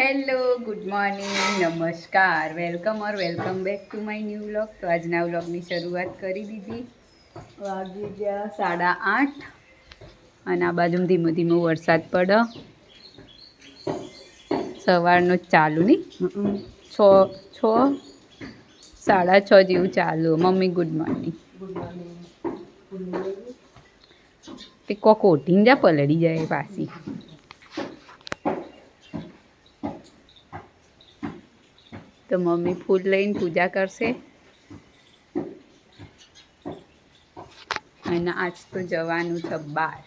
Hello good morning નમસ્કાર welcome or welcome back to my new vlog. તો આજના વ્લોગની શરૂઆત કરી દીધી. વાગી ગયા સાડા આઠ અને આ બાજુ ધીમો ધીમો વરસાદ પડ્યો સવારનો ચાલુ નહીં? છ છ સાડા છ જેવું ચાલુ. મમ્મી ગુડ મોર્નિંગ. તે કોક ઓટીને જા પલળી જાય પાછી. તો મમ્મી ફૂલ લઈને પૂજા કરશે. અને આજ તો જવાનું છે બહાર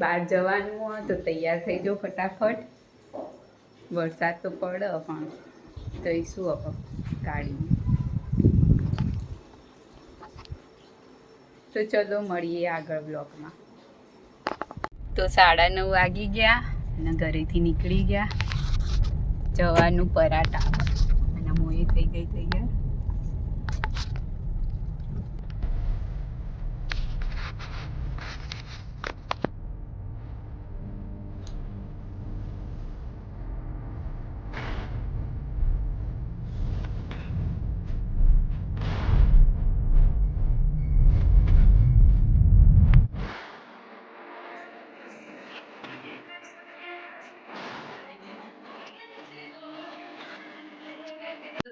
બહાર જવાનું હોય તો તૈયાર થઈ જાઓ ફટાફટ. વરસાદ તો પડે પણ જઈશું હવે ગાડીમાં. તો ચલો મળીએ આગળ બ્લોકમાં તો સાડા નવ વાગી ગયા અને ઘરેથી નીકળી ગયા. જવાનું પરાઠા. અને મોએ થઈ ગઈ તૈયાર.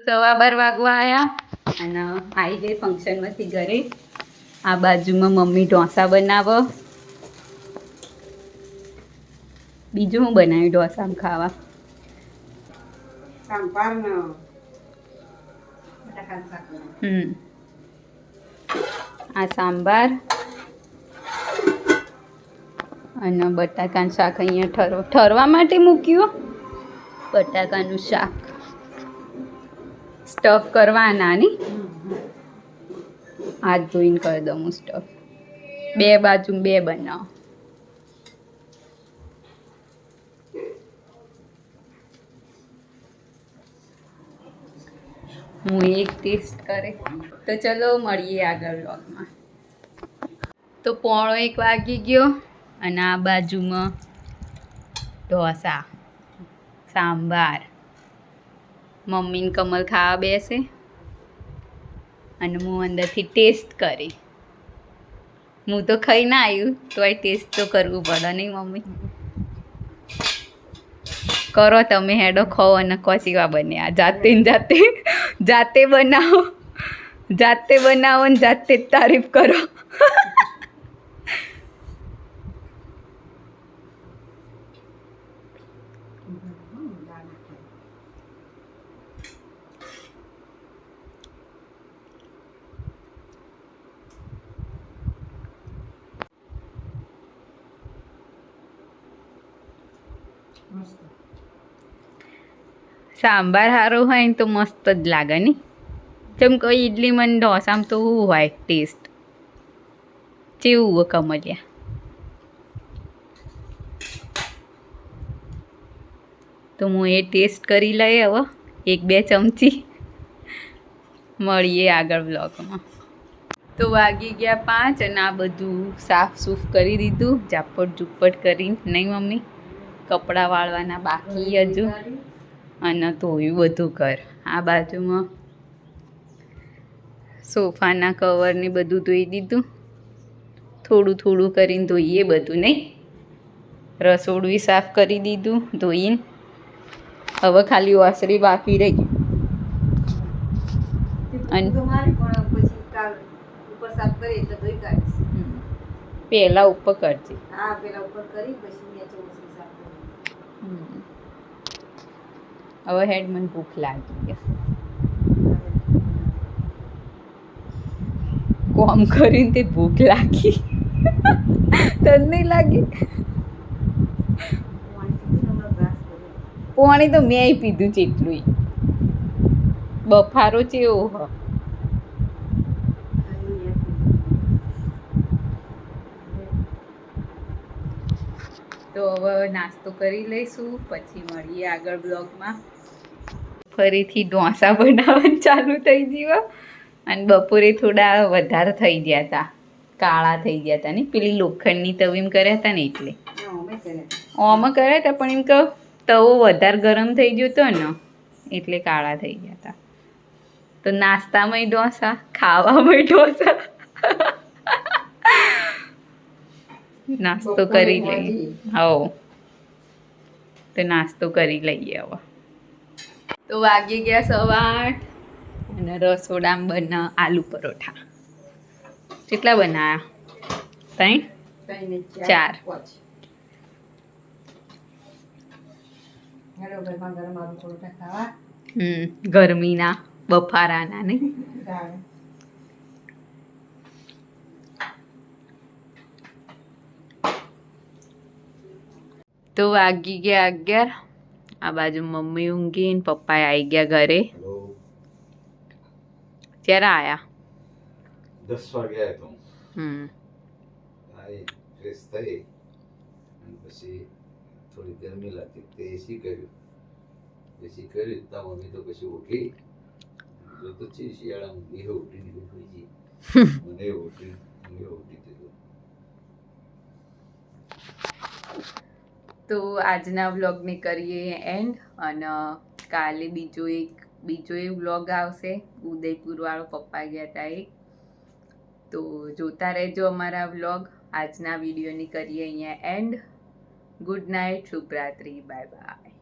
સવા બાર વાગવા આવ્યા અને આવી ગઈ ફંક્શનમાંથી ઘરે. આ બાજુમાં મમ્મી ઢોસા બનાવો. બીજું હું બનાવ્યું ઢોસા ખાવા? હમ. આ સાંભાર અને બટાકાનું શાક અહીંયા ઠરવા ઠરવા માટે મૂક્યું. બટાકાનું શાક. સ્ટફ કરવાના ને. હાથ ધોઈને કરી દઉં હું સ્ટફ. બે બાજુ બે બનાવ. હું એક ટેસ્ટ કરે. તો ચલો મળીએ આગળ વ્લોગમાં. તો પોણો એક વાગી ગયો અને આ બાજુમાં ઢોસા, સાંભાર. મમ્મીને કમલ ખાવા બેસે અને હું અંદરથી ટેસ્ટ કરી. હું તો ખાઈ ના આવ્યું તોય ટેસ્ટ તો કરવું પડે નહીં મમ્મી. કરો તમે હેડો ખાઓ અને કોચીવા બન્યા જાતે જાતે જાતે બનાવો જાતે બનાવો ને જાતે જ તારીફ કરો. સાંભાર સારો હોય ને તો મસ્ત જ લાગે ને. જેમ કોઈ ઇડલી મને ઢોસામાં તો શું હોય ટેસ્ટ. ચેવું કમલિયા. તો હું એ ટેસ્ટ કરી લઈએ હવે, એક બે ચમચી. મળીએ આગળ બ્લોગમાં તો વાગી ગયા પાંચ અને આ બધું સાફ સૂફ કરી દીધું, ઝાપટ ઝુપટ કરીને. નહીં મમ્મી, કપડાં વાળવાના બાકી હજુ. અને ધોયું બધું ઘર આ બાજુમાં સોફાના કવરને બધું ધોઈ દીધું. થોડું થોડું કરીને ધોઈએ બધું નહીં? રસોડું સાફ કરી દીધું ધોઈને. હવે ખાલી વાસળી બાકી રહી. પહેલા ઉપર કરજે. હમ. હવે હેડ મને ભૂખ લાગી કોમ કરીને તે ભૂખ લાગી. તને નહીં લાગી? પાણી તો મેં પીધું છે એટલું બફારો છે એવો હ. તો હવે નાસ્તો કરી લઈશું, પછી મળીએ આગળ બ્લોગમાં ફરીથી ઢોસા બનાવવાનું ચાલુ થઈ ગયું અને બપોરે થોડા વધારે થઈ ગયા હતા. કાળા થઈ ગયા હતા ને. પેલી લોખંડની તવીમ કર્યા હતા ને એટલે. ઓમાં કર્યા હતા પણ એમ કહો તવો વધારે ગરમ થઈ ગયો હતો ને. એટલે કાળા થઈ ગયા હતા. તો નાસ્તામાંય ઢોસા ખાવામાં ઢોસા. નાસ્તો કરી લઈએ. હો તો નાસ્તો કરી લઈએ હવે. તો વાગી ગયા સવા આઠ અને રસોડામાં બના આલુ પરોઠા. કેટલા બનાયા? ત્રણ? ચાર. હમ ગરમીના બફારાના નહીં? તો વાગી ગયા અગિયાર. આ બાજુ મમ્મી ઊંઘી ને પપ્પાએ આવી ગયા ઘરે. ક્યારે આયા? દસ વાગે આવ્યો તો હમ. ફ્રેશ થઈ. અને પછી થોડી ગરમી લાગતી. તે એસી કર્યું. એસી કર્યું તો મમ્મી તો પછી ઉઠી. જો તો છે શિયાળામાં એ ઉઠીને ઉઠી ગઈ. મને ઉઠી મને ઉઠી દીધું. તો આજના વ્લોગને કરીએ એન્ડ અને કાલે બીજો એક, બીજો એ વ્લોગ આવશે ઉદયપુરવાળો પપ્પા ગયા હતા એક તો જોતા રહેજો અમારા વ્લોગ. આજના વિડીયોની કરીએ અહીંયા એન્ડ ગુડ નાઇટ શુભરાત્રી બાય બાય